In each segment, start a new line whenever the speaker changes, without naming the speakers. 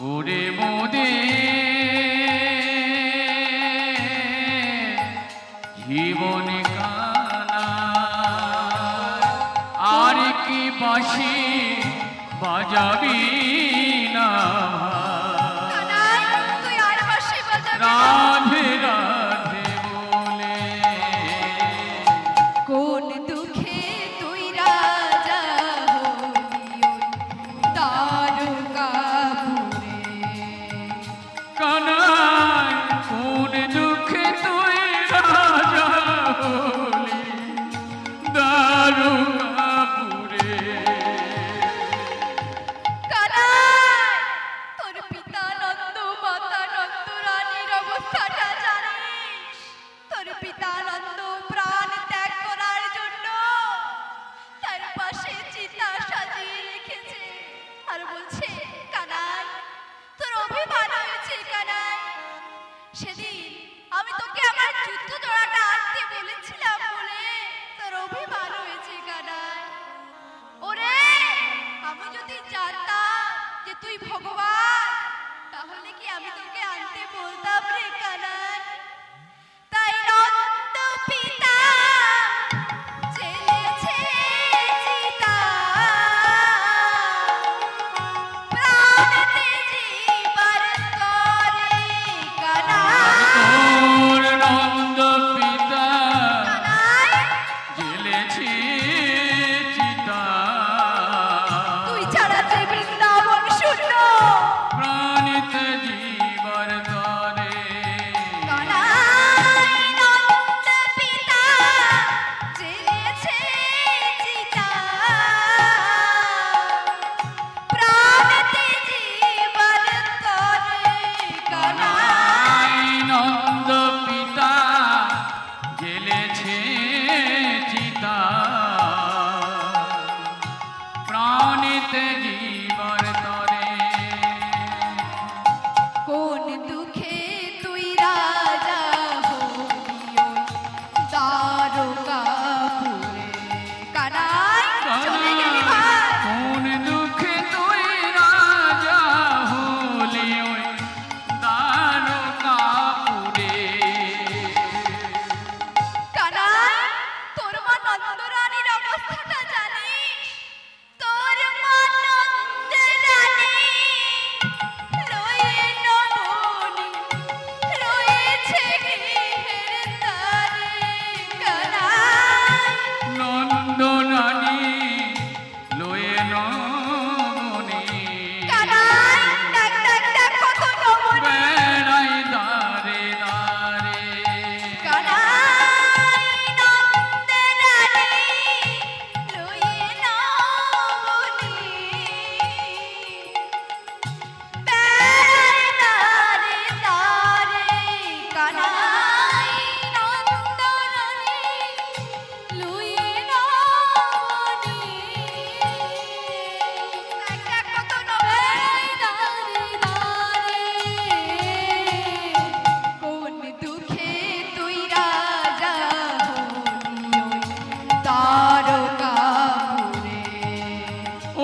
ওরে মোদে। জীবনে কানা আর কি বাসি বাজাবি?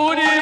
What?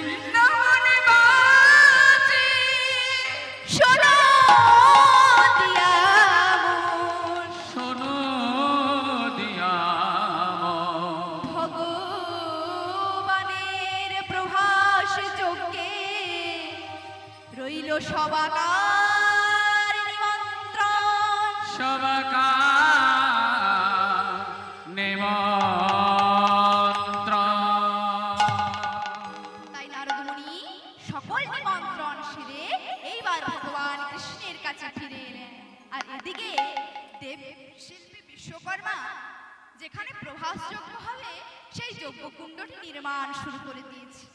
No! নির্মাণ শুরু করে দিয়েছি।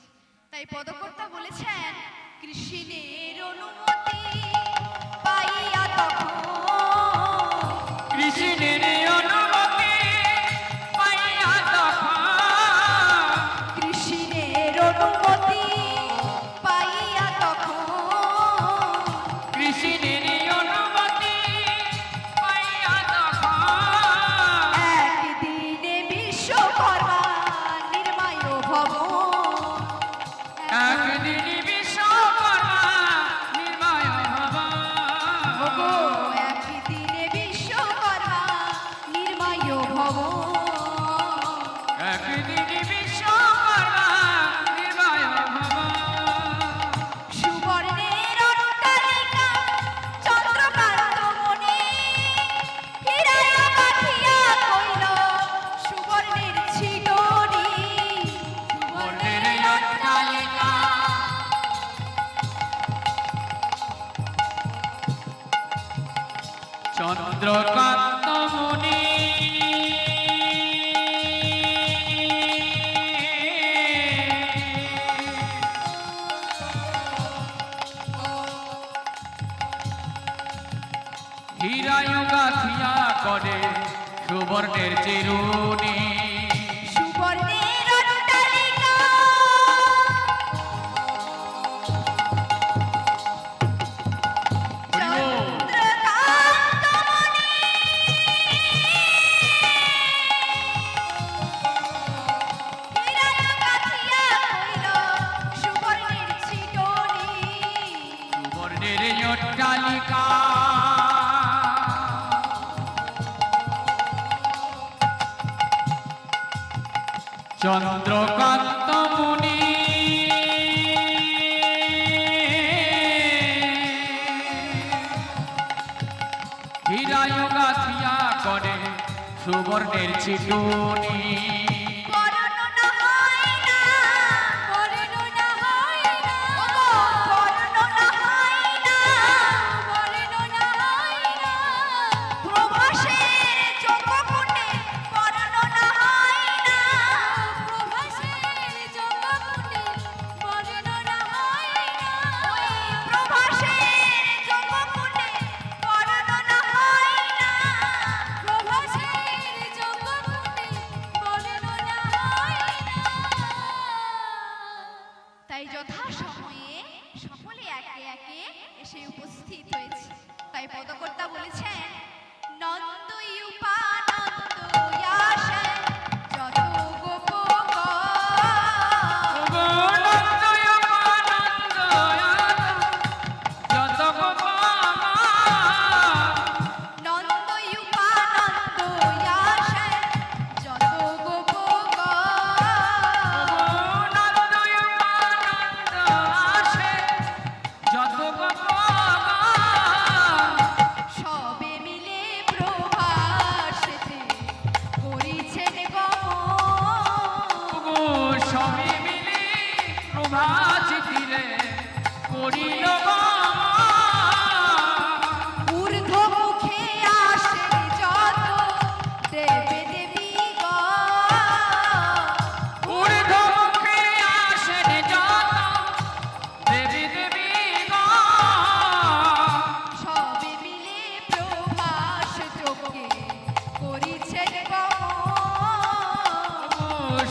তাই পদকর্তা বলেছেন কৃষিনের অনুমতি পাইয়া তখন
কৃষিনের অনুমতি
চন্দ্রকান্ত
মুনি হীরায়ু গাথিয়া করে সুবর্ণের চিরুনি। গাছিয়া করে সুবর্ণের
ছিটুনি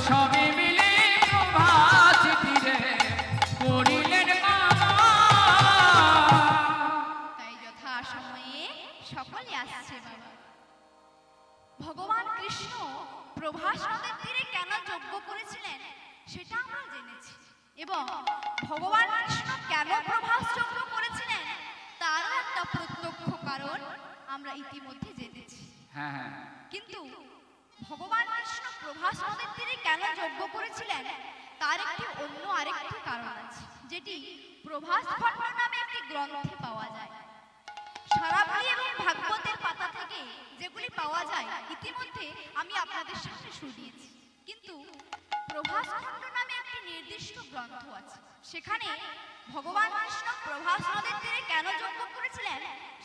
সবই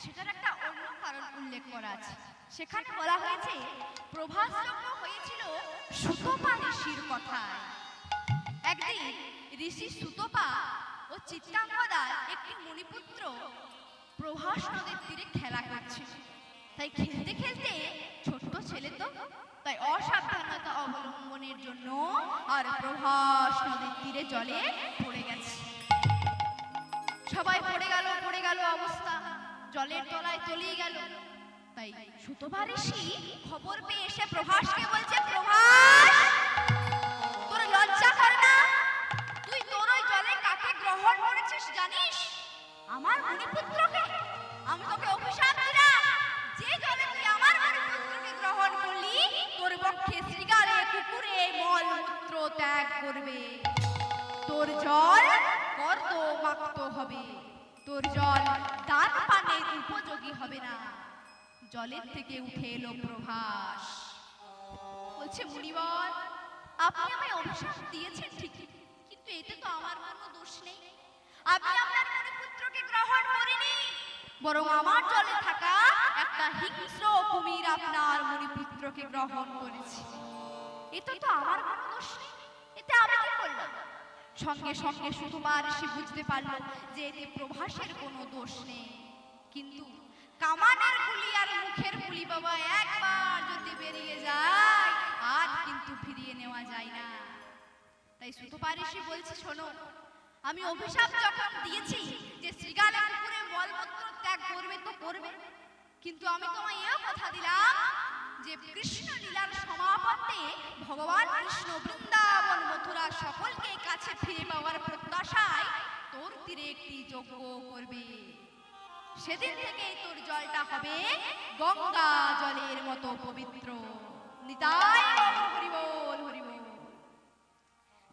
সেটার একটা অন্য কারণ উল্লেখ করা আছে। সেখানে বলা হয়েছে প্রভাসযোগ্য হয়েছিল সুতপা ঋষির কথায়। একদিন ঋষি সুতপা ও চিত্তাঙ্গদার একটি মণিপুত্র প্রভাস নদীর তীরে খেলা করছে তাই খেলতে খেলতে ছোট্ট ছেলে তো, তাই অসাবধানতা অবলম্বনের জন্য আর প্রভাস নদীর তীরে জলে পড়ে গেছে। সবাই পড়ে গেল পড়ে গেল অবস্থা। জলের তলায় তলিয়ে গেল। তাই সুতপা ঋষি খবর পেয়ে এসে প্রভাসকে বলছে, প্রভাস, তোর লজ্জা করে না। তুই তোর ওই জলে কাকে গ্রহণ করেছিস জানিস? আমার মণিপুত্রকে। আমি তোকে অভিশাপ দিলাম। যে জলে তুই আমার মণিপুত্রকে গ্রহণ করলি, তোর পক্ষে শৃগালে, কুকুরে মলমূত্র ত্যাগ করবে। তোর জল কর্দ মাক্ত হবে। তোর জল দান পানের উপযোগী হবে না। জলের থেকে উঠে এলো প্রভাস। বলছে, মুনিবর, আপনি আমায় অভিশাপ দিয়েছেন ঠিকই কিন্তু এতে তো আমার কোনো দোষ নেই। আমি আপনার মণিপুত্রকে গ্রহণ করিনি। বরং আমার জলে থাকা একটা হিংস্র কুমির আপনার মণিপুত্রকে গ্রহণ করেছে। এতে তো আমার কোনো দোষ নেই। এতে আমি কি করলাম? সঙ্গে সঙ্গে সুকুমার ঋষি বুঝতে পারল যে এতে প্রভাসের কোনো দোষ নেই। কিন্তু কামানের গুলি আর মুখের গুলি বাবা একবার যদি বেরিয়ে যায় আর কিন্তু ফিরিয়ে নেওয়া যায় না। তাই সুতপারিসি বলছে শোনো আমি অভিশাপ যখন দিয়েছি যে শ্রীগালে পুকুরে মলমূত্র ত্যাগ করবে তো করবে। কিন্তু আমি তোমায় এও কথা দিলাম যে কৃষ্ণ লীলার সমাপত্তে ভগবান কৃষ্ণ বৃন্দাবন মথুরা সকলকে কাছে ফিরে পাওয়ার প্রত্যাশায় তোর তীরে একটি যজ্ঞ করবে। সেদিন থেকেই তোর জলটা হবে গঙ্গা জলের মতো পবিত্র। নিতাই গৌর হরিবোল হরিবোল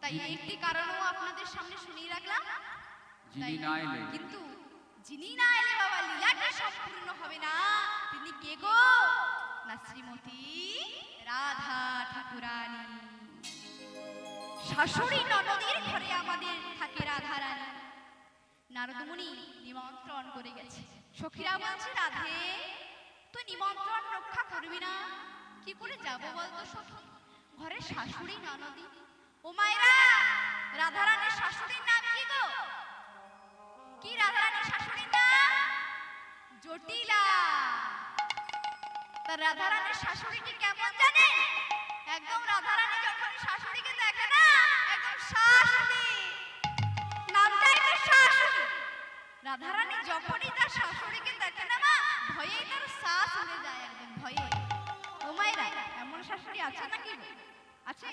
তাই একটি কারণও আপনাদের সামনে শুনিয়ে রাখলাম।
যিনি না এলে।
কিন্তু যিনি না এলে বাবা লীলাটা সম্পূর্ণ হবে না তিনি কে গো? না শ্রীমতী রাধা ঠাকুরানী। শাশুড়ি ননদীর ঘরে আমাদের থাকে রাধা রানী নারদমুনি নিমন্ত্রণ করে গেছে। সখীরা বলছে, রাধে, তুই নিমন্ত্রণ রক্ষা করবি না। কি করে যাব বলতো সখী? ঘরে শাশুড়ি ননদী। ও মায়েরা, রাধারানীর শাশুড়ির নাম কি গো? কি রাধারানীর শাশুড়ির নাম? জটিলা। তা রাধারানীর শাশুড়িটি কেমন জানেন? একদম রাধারানী যখন শাশুড়িকে দেখে না শাশুড়ি নামটাই তো শাশুড়ি রাধারানী যখনই তার শাশুড়িকে দেখে না মা ভয়েই তার শ্বাস উড়ে যায় একদম ভয়ে। ও মায়েরা এমন শাশুড়ি আছে নাকি? আছে?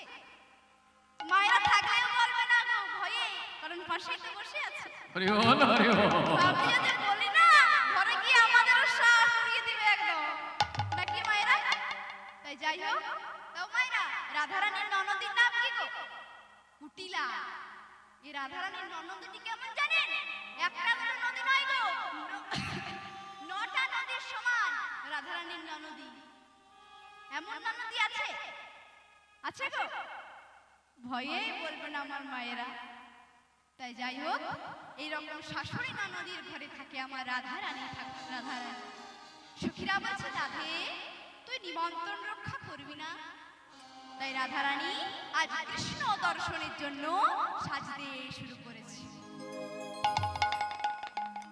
মায়েরা থাকলেও বলবে না গো ভয়ে কারণ পাশেই তো বসে আছে।
হরি বল হরি বল।
আমি যদি বলি না ঘরে গিয়ে আমাদেরও শ্বাস উড়িয়ে দিবে একদম। নাকি মায়েরা? তাই যাই হোক। তাও মায়েরা রাধারানীর ননদীর নাম কি গো? কুটিলা। এই রাধারানীর ননদীটি কেমন জানেন? একটা করে নদী নয় গো। নটা নদীর সমান রাধারানীর ননদী। এমন ননদী আছে? আছে গো। ভয়েই বলবে না আমার মায়েরা। তাই যাই হোক, এইরকম শাশুড়ি নদীর ঘরে থাকে আমার রাধা রানী ঠাকুর রাধা রানী সখীরা বলছে, রাধে, তুই নিমন্ত্রণ রক্ষা করবি না? তাই রাধা রানী আজ কৃষ্ণ দর্শনের জন্য সাজতে শুরু করেছে।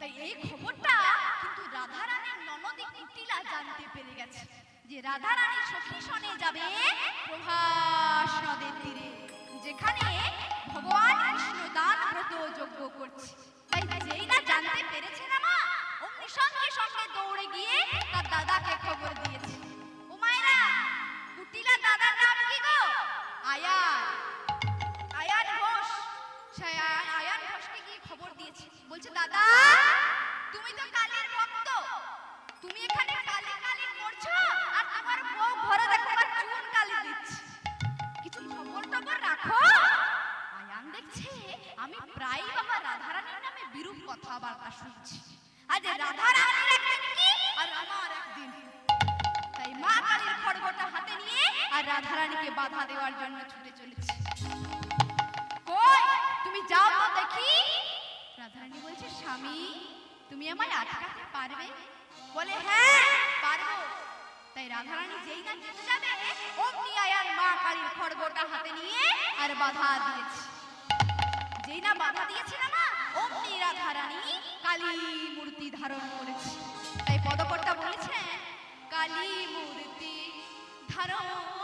তাই এই খবরটা কিন্তু রাধা রানীর ননদী কুটিলা জানতে পেরে গেছে যে রাধা রানী সখী শনে যাবে প্রভাস নদের তীরে, যেখানে ভগবান কৃষ্ণ দান ব্রত যজ্ঞ করছে। তাই যেই না জানতে পেরেছে না মা অমনি সঙ্গে সঙ্গে দৌড়ে গিয়ে তার দাদাকে খবর দিয়েছে। কুটিলা দাদার নাম কি গো? আয়ার আয়ান ঘোষ। আয়ান আয়ান ঘোষকে গিয়ে খবর দিয়েছে। বলছে, দাদা, তুমি তো কালীর ভক্ত। তুমি এখানে কালী কালী করছ আর আমার বউ ঘরে দেখো আর চুন কালী দিচ্ছে। কিছু খবর টবর রাখো। আয়ান দেখছে, আমি প্রায় বাবা রাধারানীর নামে বিরূপ কথাবার্তা শুনছি। আজ রাধারানীর একদিন কি? আর আমার একদিন। তাই মা কালীর খড়গটা হাতে নিয়ে আর রাধা রানীকে বাধা দেওয়ার জন্য ছুটে চলেছে। কই, তুমি যাও তো দেখি। রাধারানী বলছে, স্বামী, তুমি আমায় আটকাতে পারবে? বলে হ্যাঁ পারব। তাই রাধারানী যেই না যেতে যাবে, অমনি আয়ার মা কালীর খড়গটা হাতে নিয়ে আর বাধা দিয়েছে। যেই না বাধা দিয়েছে না মা, অমনি রাধারানী কালী মূর্তি ধারণ করেছে। তাই পদকর্তা বলেছেন কালী মূর্তি ধারণ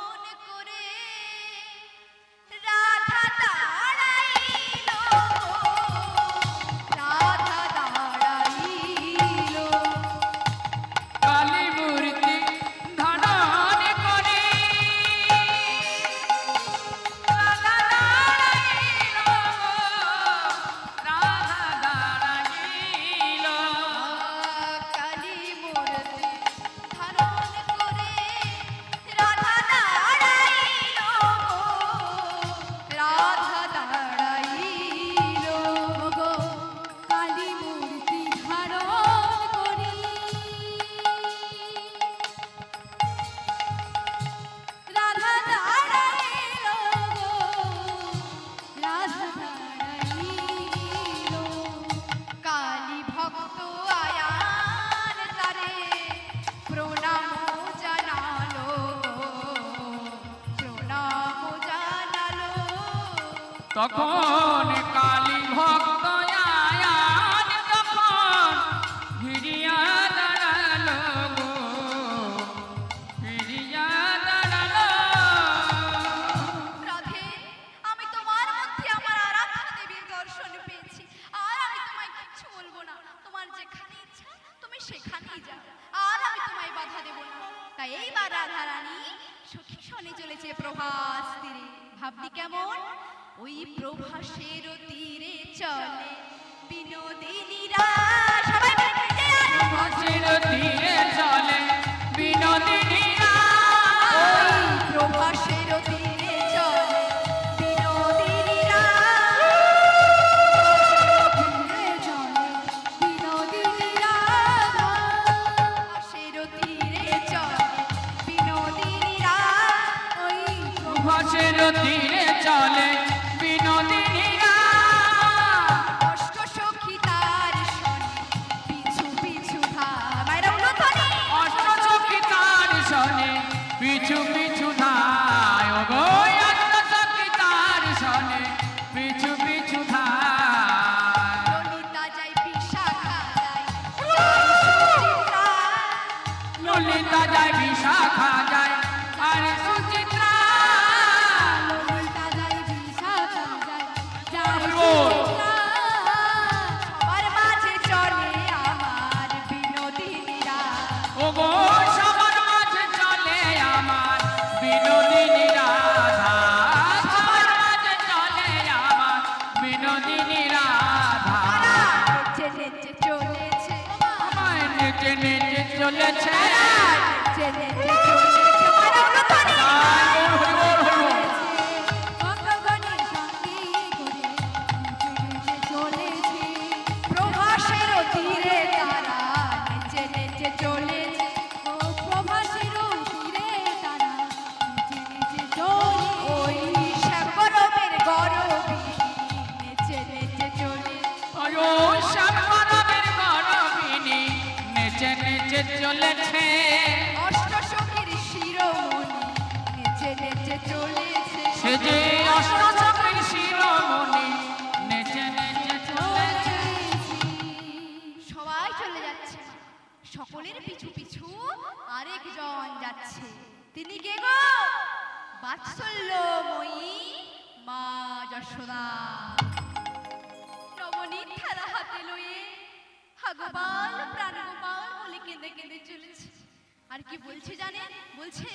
আর কি বলছে জানেন? বলছে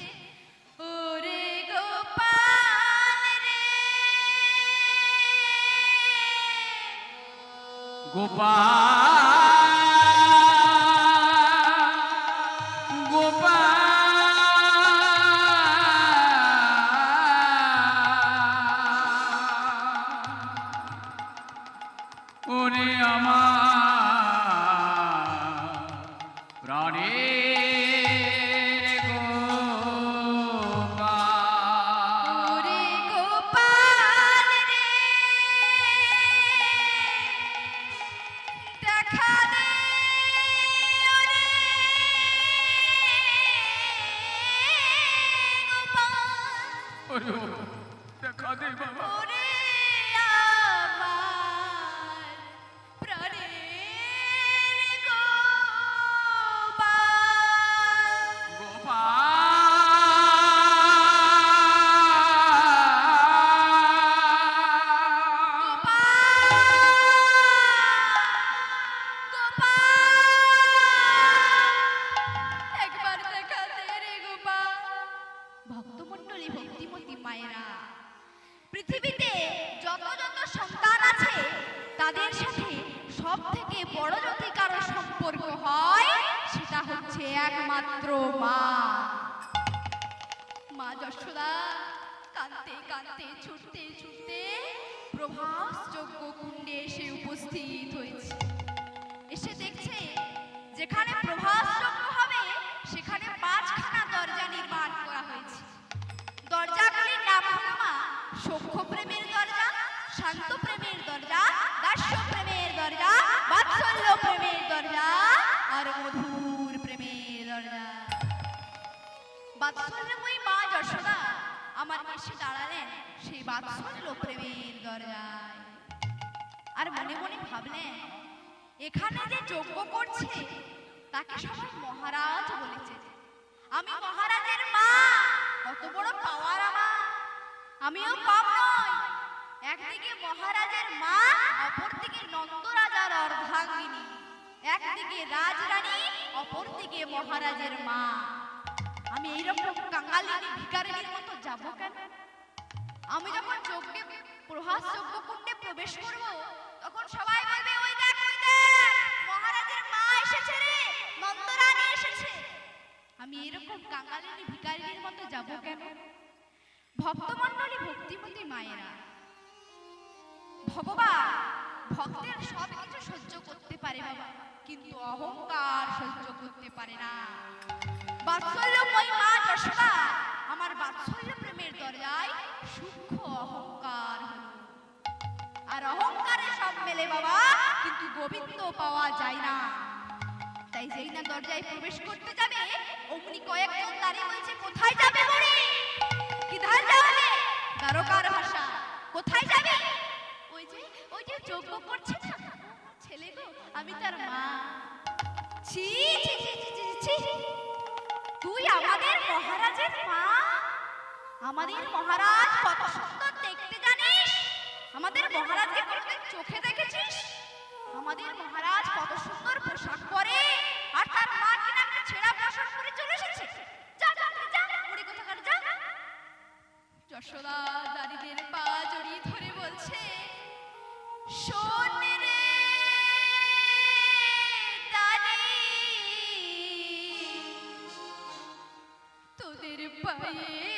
ওরে গোপাল রে।
গোপাল
আর মধুর প্রেমের দরজা বাৎসল্যময়ী মা যশোদা আমার এসে দাঁড়ালেন সেই বাৎসল্য প্রেমের দরজায় আর মনে মনে ভাবলেন, এখানে যে যজ্ঞ করছে, তাকে সবাই মহারাজ বলেছে। আমি মহারাজের মা, কত বড় পাওয়ার আমার। আমিও কম নই, একদিকে মহারাজের মা, অপরদিকে নন্দরাজার অর্ধাঙ্গিনী। একদিকে রাজরানী, অপরদিকে মহারাজের মা। আমি এইরকম কাঙালিনী ভিকারিনীর মতো যাব কেন? আমি যখন যজ্ঞে প্রহাস যজ্ঞ কুণ্ডে প্রবেশ করব, তখন সবাই বলবে, ওই দেখ ওই দেখ, মহারাজের মা এসেছে রে, নন্দরানী এসেছে। আমি এরকম কাঙালিনী ভিকারিনীর মতো যাব কেন? ভক্তমণ্ডলী ভক্তিমতী মায়েরা, ভগবান, ভক্তের সব কিছু সহ্য করতে পারে বাবা। কিন্তু অহংকার সহ্য করতে পারে না। বাৎসল্যময় মা যশোদা, আমার বাৎসল্য প্রেমের দরজায় সূক্ষ্ম অহংকার আর অহংকারে সব মেলে বাবা, কিন্তু গোবিন্দ পাওয়া যায় না। তাই যেই না দরজায় প্রবেশ করতে যাবে, অমনি কয়েকজন দাঁড়িয়ে বলছে, কোথায় যাবে বড়ি? কিধার যাবে? দ্বারকার ভাষা, কোথায় যাবে? ওই যে ওই যে যজ্ঞ করছে আমি তার মা। ছি ছি ছি ছি, তুই আমাদের মহারাজের মা? আমাদের মহারাজ কত সুন্দর দেখতে জানিস? আমাদের মহারাজকে কোনোদিন চোখে দেখেছিস? আমাদের মহারাজ কত সুন্দর পোশাক পরে। पाई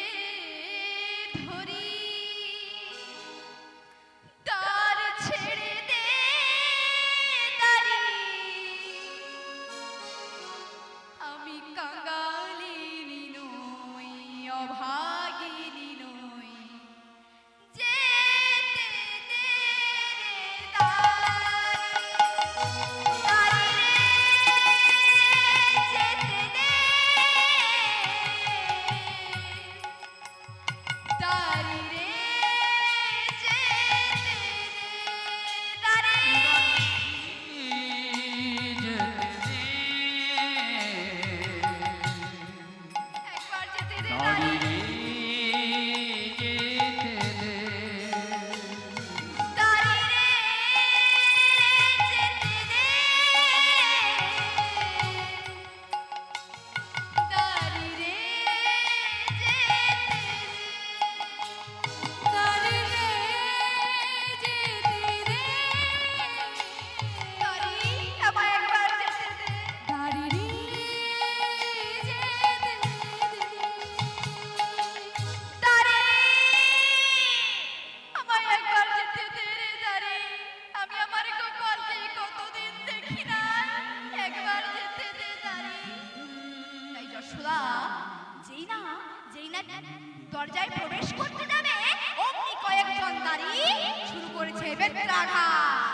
করেছে বেত্রাঘাত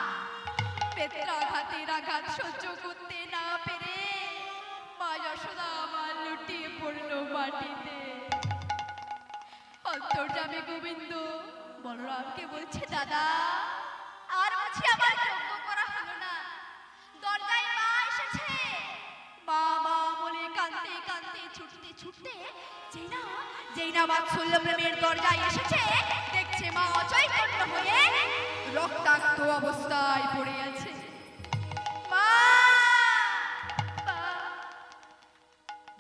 বেত্রাঘাতের আঘাত সহ্য করতে না পেরে মা যশোদা আমার লুটিয়ে পড়ল মাটিতে। অন্তর্জামে গোবিন্দ বলরামকে বলছে, দাদা, আর বুঝি আমার যোগ্য করা হলো না। দরজায় মা এসেছে। মা মা বলে কাঁদতে কাঁদতে ছুটতে ছুটতে যেই না যেই না বাৎসল্য প্রেমের দরজায় এসেছে দেখছে অচৈতন্য হয়ে রক্তাক্ত অবস্থায় পড়ে আছে মা! মা!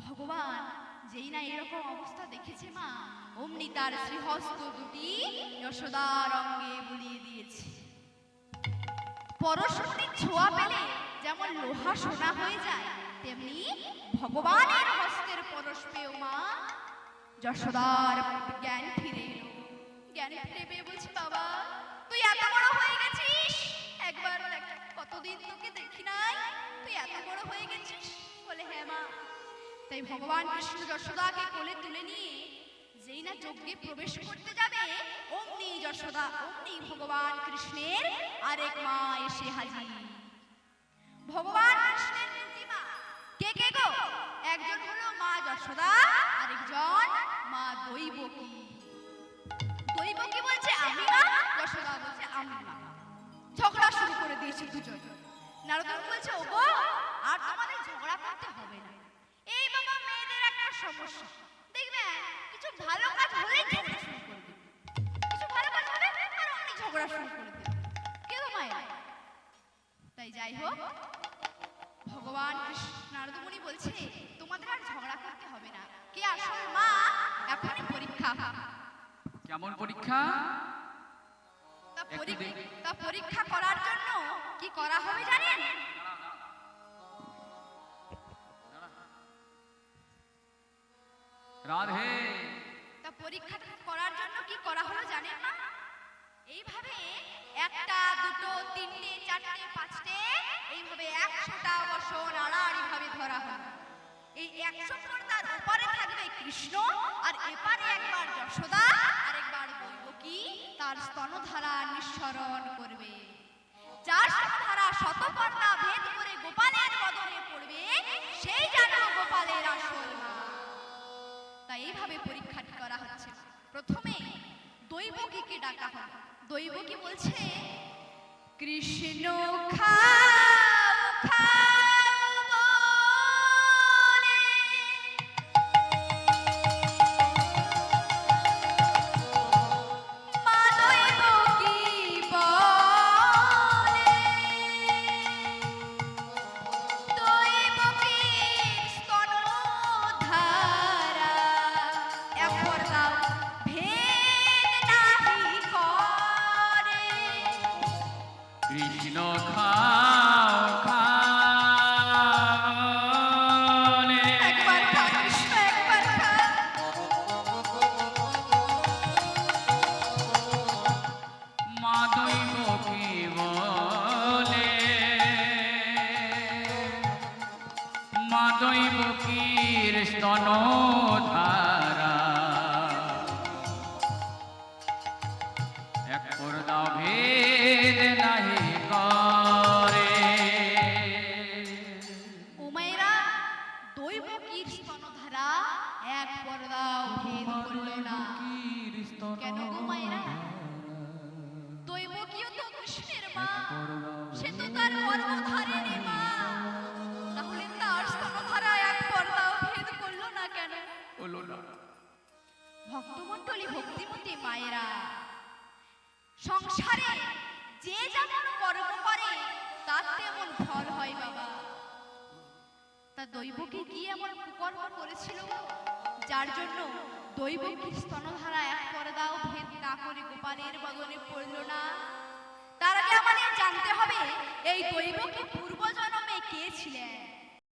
ভগবান, যেই না এরকম অবস্থা দেখেছে মা, অমনি তার শ্রীহস্ত দুটি যশোদার অঙ্গে বুলিয়ে দিয়েছে। পরশমণির ছোঁয়া পেলে যেমন লোহা সোনা হয়ে যায়, তেমনি ভগবানের হস্তের পরশ পেয়েও মা যশোদার জ্ঞান বড় হয়ে তুই ভগবান কৃষ্ণ যশোদাকে কোলে তুলে নিয়ে যেই না যজ্ঞে প্রবেশ করতে যাবে যশোদা, অমনি ভগবান কৃষ্ণের আরেক মা এসে হাজির। ভগবান কৃষ্ণের দুটি মা কে কে গো? একজন হলো মা যশোদা, আরেকজন মা দৈবকী। দৈবকী বলছে, আমি মা যশোদা বলছে, আমি মা ঝগড়া শুরু করে দিয়েছে দুজন। নারদ বলছে, ওগো, আর তোমাদের ঝগড়া করতে হবে না। এই বাবা, মেয়েদের একটা সমস্যা। দেখবে, কিছু ভালো কাজ হলেই ঝগড়া শুরু করে দেবে। কিছু ভালো কাজ হলে আর অমনি ঝগড়া শুরু করে দেবে। কে গো মায়া তাই যাই হোক, ভগবান কৃষ্ণ নারদমণি বলছে, তোমাদের আর ঝগড়া করতে হবে না। কে আসল মা, এখনই পরীক্ষা
কেমন পরীক্ষা?
তা পরীক্ষা করার জন্য কি করা হবে জানেন?
রাধে।
তা পরীক্ষা করার জন্য কি করা হলো জানেন না এইভাবে একটা দুটো তিনটে চারটে পাঁচটে এইভাবে একশোটা বসন আড়াআড়ি ভাবে ধরা হলো। এই একশো ওপারে থাকবে কৃষ্ণ, আর এপারে একবার যশোদা, আর একবার তার স্তনধারা নিঃসরণ করবে। যার স্তনধারা শতপর্দা ভেদ করে গোপালের বদনে পড়বে, সেই গোপালের আসল তাই এইভাবে পরীক্ষাটি করা হচ্ছে। প্রথমে দৈবকীকে ডাকা হলো। দৈবকী বলছে, কৃষ্ণ খাও খাও